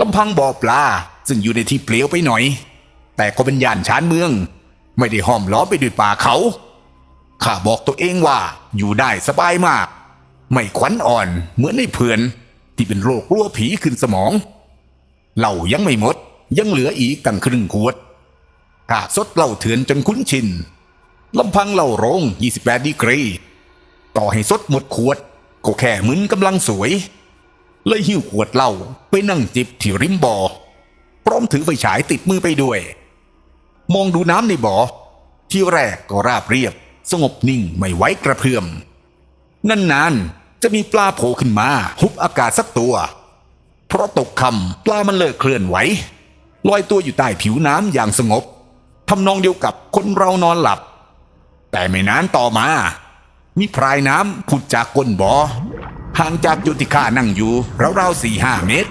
ลำพังบ่อปลา ซึ่งอยู่ในที่เปลี่ยวไปหน่อย แต่ก็เป็นย่านชานเมือง ไม่ได้ห้อมล้อมไปด้วยป่าเขาข้าบอกตัวเองว่าอยู่ได้สบายมาก ไม่ขวัญอ่อนเหมือนในเพื่อน ที่เป็นโรคกลัวผีขึ้นสมองเหล้ายังไม่หมด ยังเหลืออีกตั้งครึ่งขวดข้าซดเหล้าเถื่อนจนคุ้นชินลำพังเหล้าโรง 28ดีกรี ต่อให้ซดหมดขวด ก็แค่มึนกำลังสวย เลยหิ้วขวดเหล้าไปนั่งจิบที่ริมบ่อพร้อมถือไฟฉายติดมือไปด้วย มองดูน้ำในบ่อที่แรกก็ราบเรียบ สงบนิ่งไม่ไว้กระเพื่อมนานๆจะมีปลาโผล่ขึ้นมาหุบอากาศสักตัว เพราะตกคำปลามันเลิกเคลื่อนไหวลอยตัวอยู่ใต้ผิวน้ำอย่างสงบทำนองเดียวกับคนเรานอนหลับ แต่ไม่นานต่อมา มีพรายน้ำผุดจากก้นบ่อ ห่างจากจุดที่ข้านั่งอยู่ราวๆสี่ห้าเมตร